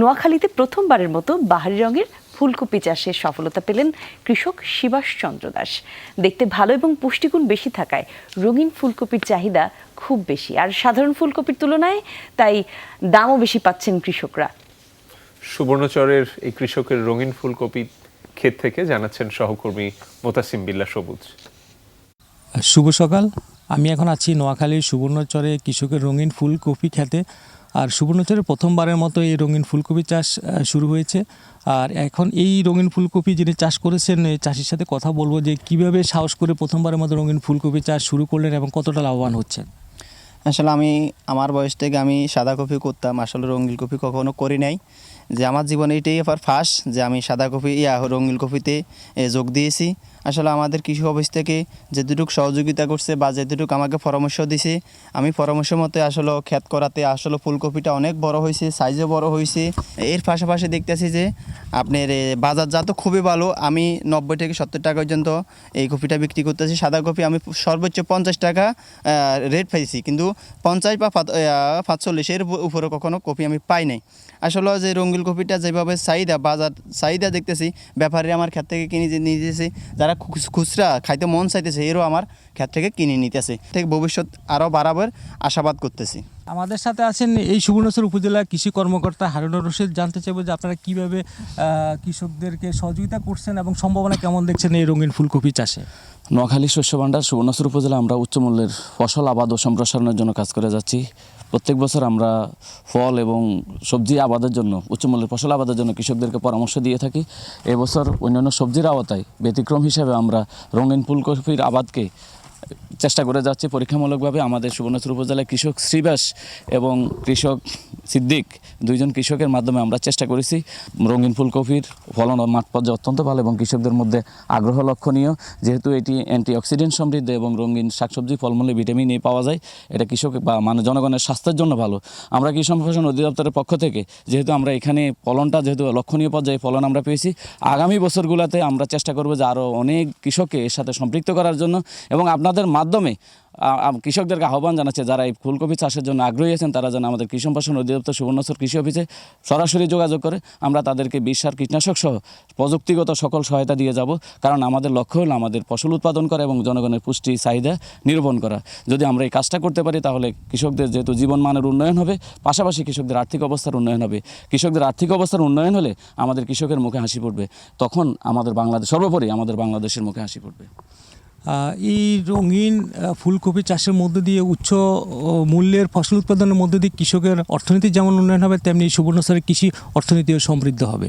নোয়াখালীতে প্রথমবারের মতো বাহারি রঙের ফুলকপি চাষে সফলতা পেলেন কৃষক শিবাস চন্দ্র দাস। দেখতে ভালো এবং পুষ্টিগুণ বেশি থাকায় রঙিন ফুলকপির চাহিদা খুব বেশি। আর সাধারণ ফুলকপির তুলনায় তাই দামও বেশি পাচ্ছেন কৃষকরা। সুবর্ণচরের এই কৃষকের রঙিন ফুলকপি ক্ষেত থেকে জানাচ্ছেন সহকর্মী মোতাসিম বিল্লা সবুজ। শুভ সকাল। আমি এখন আছি নোয়াখালীর সুবর্ণচরে কৃষকের রঙিন ফুলকপি খেতে আর সুবর্ণচরে প্রথমবারের মতো এই রঙিন ফুলকপি চাষ শুরু হয়েছে। আর এখন এই রঙিন ফুলকপি যিনি চাষ করেছেন চাষির সাথে কথা বলব যে কীভাবে সাহস করে প্রথমবারের মতো রঙিন ফুলকপি চাষ শুরু করলেন এবং কতটা লাভবান হচ্ছেন। আসলে আমি আমার বয়স থেকে আমি সাদা কপি করতাম। আসলে রঙিন কপি কখনো করি নাই। যে আমার জীবনে এটাই এবার ফার্স্ট যে আমি সাদা কপি ইয়া রঙিন কপিতে যোগ দিয়েছি। আসলে আমাদের কৃষি অফিস থেকে যেটুকু সহযোগিতা করছে বা যেটুকু আমাকে পরামর্শ দিছে আমি পরামর্শ মতে আসলে ক্ষেত করাতে আসলে ফুলকপিটা অনেক বড় হয়েছে সাইজও বড় হয়েছে। এর পাশাপাশি দেখতেছি যে আপনার এ, বাজারজাত খুবই ভালো। আমি নব্বই থেকে সত্তর টাকা পর্যন্ত এই কপিটা বিক্রি করতেছি। সাদা কপি আমি সর্বোচ্চ পঞ্চাশ টাকা রেট পাইছি। কিন্তু পঞ্চাশ বা পাত- এর উপরে কখনো কপি আমি পাই নাই। আসলে যে রঙ্গিল কপিটা যেভাবে চাহিদা, বাজার চাহিদা দেখতেছি, ব্যাপারী আমার ক্ষেত থেকে কিনে নিতেছে, যারা খুচ- খুচরা খাইতে মন চাইতেছে, এরও আমার ক্ষেত থেকে কিনে নিতেছে। ঠিক ভবিষ্যৎ আরও বাড়াবার আশাবাদ করতেছি। আমাদের সাথে আছেন এই সুবর্ণচর উপজেলা কৃষি কর্মকর্তা হারুনুর রশিদ। জানতে চাইব যে আপনারা কীভাবে কৃষকদেরকে সহযোগিতা করছেন এবং সম্ভাবনা কেমন দেখছেন এই রঙিন ফুলকপি চাষে? নোয়াখালী শস্য ভাণ্ডার সুবর্ণচর উপজেলা আমরা উচ্চ মূল্যের ফসল, আবাদ ও সম্প্রসারণের জন্য কাজ করে যাচ্ছি। প্রত্যেক বছর আমরা ফল এবং সবজি আবাদের জন্য উচ্চ মূল্যের ফসল আবাদের জন্য কৃষকদেরকে পরামর্শ দিয়ে থাকি। এবছর অন্যান্য সবজির আওতায় ব্যতিক্রম হিসেবে আমরা রঙিন ফুলকপির আবাদকে চেষ্টা করে যাচ্ছে পরীক্ষামূলকভাবে আমাদের সুবর্ণচর উপজেলায় কৃষক শ্রীবাস এবং কৃষক সিদ্দিক, দুইজন কৃষকের মাধ্যমে আমরা চেষ্টা করেছি। রঙিন ফুলকপির ফলন ও মাঠ পর্যায়ে অত্যন্ত ভালো এবং কৃষকদের মধ্যে আগ্রহ লক্ষণীয়। যেহেতু এটি অ্যান্টিঅক্সিডেন্ট সমৃদ্ধ এবং রঙিন শাকসবজি, ফলমূলে ভিটামিন এ পাওয়া যায়, এটা কৃষক বা মানে জনগণের স্বাস্থ্যের জন্য ভালো। আমরা কৃষি সম্প্রসারণ অধিদপ্তরের পক্ষ থেকে যেহেতু আমরা এখানে ফলনটা যেহেতু লক্ষণীয় পর্যায়ে ফলন আমরা পেয়েছি, আগামী বছরগুলোতে আমরা চেষ্টা করব যে আরও অনেক কৃষককে এর সাথে সম্পৃক্ত করার জন্য এবং আপনাদের মাধ্যমে কৃষকদেরকে আহ্বান জানাচ্ছে, যারা এই ফুলকপি চাষের জন্য আগ্রহী আছেন, তারা যেন আমাদের কৃষি সম্প্রসারণ অধিদপ্তর সুবর্ণচর কৃষি অফিসে সরাসরি যোগাযোগ করে, আমরা তাদেরকে বিষ সার, কীটনাশক সহ প্রযুক্তিগত সকল সহায়তা দিয়ে যাব, কারণ আমাদের লক্ষ্য হলো আমাদের ফসল উৎপাদন করা এবং জনগণের পুষ্টি চাহিদা নিরূপণ করা। যদি আমরা এই কাজটা করতে পারি, তাহলে কৃষকদের যেহেতু জীবনমানের উন্নয়ন হবে, পাশাপাশি কৃষকদের আর্থিক অবস্থার উন্নয়ন হবে। কৃষকদের আর্থিক অবস্থার উন্নয়ন হলে আমাদের কৃষকের মুখে হাসি পড়বে তখন আমাদের বাংলাদেশ সর্বোপরি আমাদের বাংলাদেশের মুখে হাসি পড়বে এই রঙিন ফুলকপি চাষের মধ্য দিয়ে উচ্চ মূল্যের ফসল উৎপাদনের মধ্য দিয়ে কৃষকের অর্থনীতি যেমন উন্নয়ন হবে, তেমনি সুবর্ণসারের কৃষি অর্থনীতিও সমৃদ্ধ হবে।